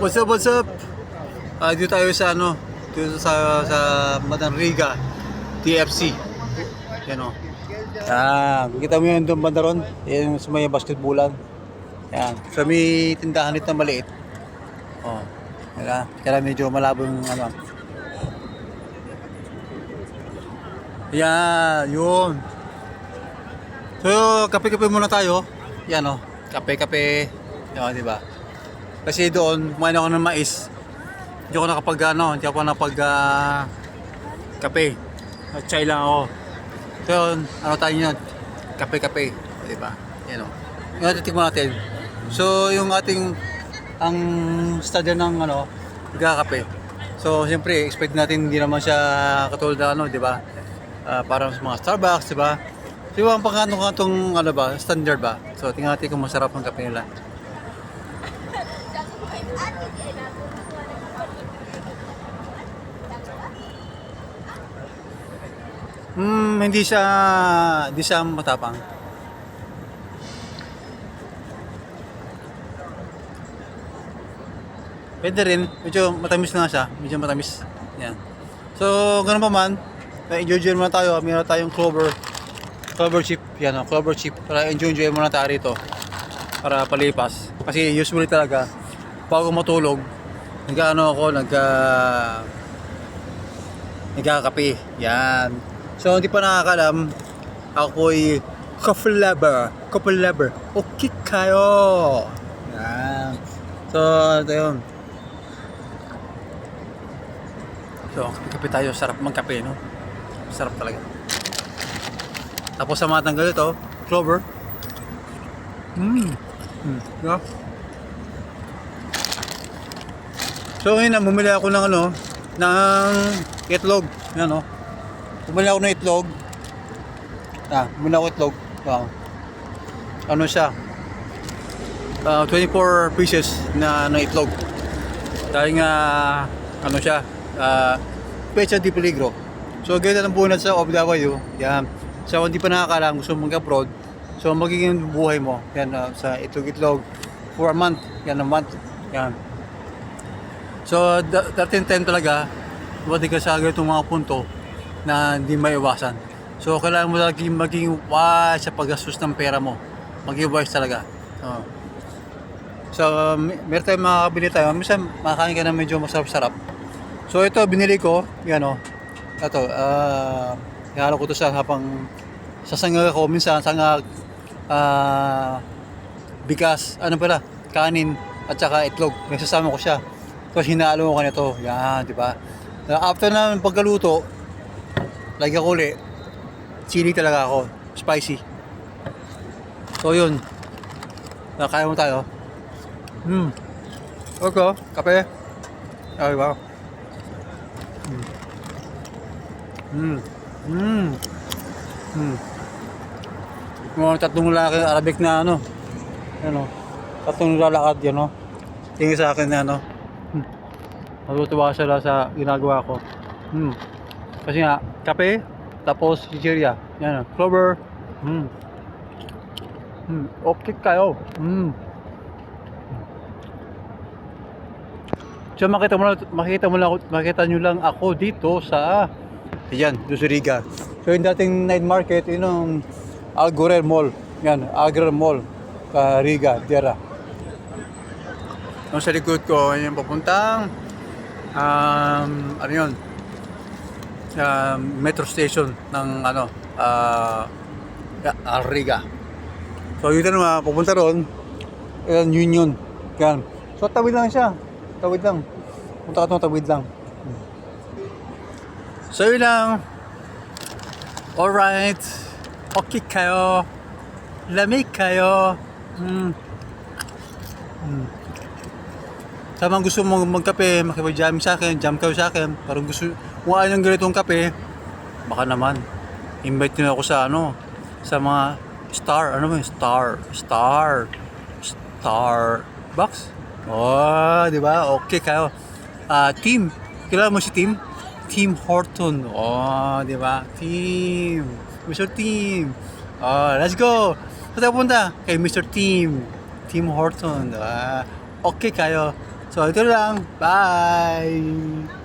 What's up, what's up? Ah, dito tayo sa ano, dito sa sa Madanriga, TFC. Yan o. Yan, kita mo yun doon banda yung sa may basketballan. Yan. Sa may tindahan nito maliit. Oh. Kaya, kaya medyo malabo yung ano. Yan, yun. So, kape-kape muna tayo. Yan o, kape-kape. Yan, di ba? Kasi doon, kumain ako ng mais. Hindi ako nakapag, ano, hindi ako nakapag, ah, kape. At chai lang ako. So, ano tayo yun? Kape-kape. Di ba? Yan o. Yung titikman natin. So, yung ating, ang study ng, ano, nagkakape. So, siyempre, expect natin hindi naman siya katulad na, ano, di ba? Ah, parang sa mga Starbucks, di ba? Di ba ang pagkano-kanong ano ba, standard ba? So, tingnan natin kung masarap ang kape nila. Hmm, hindi siya, hindi siya matapang. Pwede rin, medyo matamis na siya, medyo matamis. Yan. So, ganun pa man, na-enjoy muna tayo, meron tayong clover, clover chip, yan o, clover chip, para enjoy-enjoy muna tayo rito, para palipas. Kasi usually talaga, bago matulog, nag-ano ako, nag, uh, nagkakape, yan. So, hindi pa nakakalam, ako'y coffee lover, coffee lover, okay kayo! Yan. So, ito yun. So, kape tayo. Sarap magkape, no? Sarap talaga. Tapos sa mga tanggal ito, clover. Mmm. Mm. Yeah. So, ngayon na, bumili ako ng ano, ng itlog. Yan, no? Bumili ako ng itlog. Ah, bumili ako itlog. Wow. Ano siya? Ah, 24 pieces na, na itlog. Dahil nga, ano siya, uh, Pecha di Peligro. So, ganyan ang bunad sa OFW. Yan. So, hindi pa nakakalam, gusto mong abroad. So, magiging buhay mo. Yan, ah, sa itlog-itlog. For a month. Yan, a month. Yan. So, da- dating time talaga, dumating ka sa ganitong mga punto na hindi maiwasan. So, kailangan mo lagi maging wise sa paggastos ng pera mo. Maging wise talaga. Oh. So, meron tayong makakabili tayo. Minsan, makakain ka na medyo masarap-sarap. So, ito, binili ko. Yan, o. Ito, ah, ihalo ko to sa habang sasangag ako. Minsan, sangag, ah, bigas, ano pala, kanin, at saka itlog. Nagsasama ko siya. Tapos hinalo ko nito. Yan, di ba? Ah, After na pagkaluto, lagyan ko ulit. Chili talaga ako. Spicy. So, yun. Nakaya mo tayo. Hmm. Okay, kape. Ay, wow. Hmm. Hmm. Hmm. Hmm. Mga tatlong lalaki Arabic na ano. Ano. Tatlong lalakad yan, no. Tingin sa akin na ano. Natutuwa sila sa ginagawa ko. Hmm. Kasi nga, kape, tapos chichirya. Yan, clover. Hmm. Hmm. Okay kayo. Hmm. So makita mo lang, makita mo lang, makita nyo lang ako dito sa Ayan, Dusuriga. So yung dating night market, yun ang Algorer Mall. Yan, Algorer Mall. Sa Riga, Dera. Yung sa likod ko, yung papuntang um, ano yun? Sa metro station ng ano, uh, Riga. So yun na pupunta ron, yan, Union. Yan. So tawid lang siya. Tawid lang. Punta ka tawid lang. So yun lang. Alright. Okay kayo. Lamig kayo. Hmm. Hmm. Tamang gusto mo magkape, makipag-jam sa akin, jam kayo sa akin. Parang gusto, kung ayaw ng ganitong kape, baka naman. Invite nyo ako sa ano, sa mga star, ano yun? Star, star, star box. Oh, di ba? Okay kayo. Ah, team. Kilala mo si Team? Team Horton. Oh, di ba? Team. Mr. Team. Oh, let's go. Saan tayo punta? Kay Mr. Team. Team Horton. Ah, okay kayo. So, ito lang. Bye!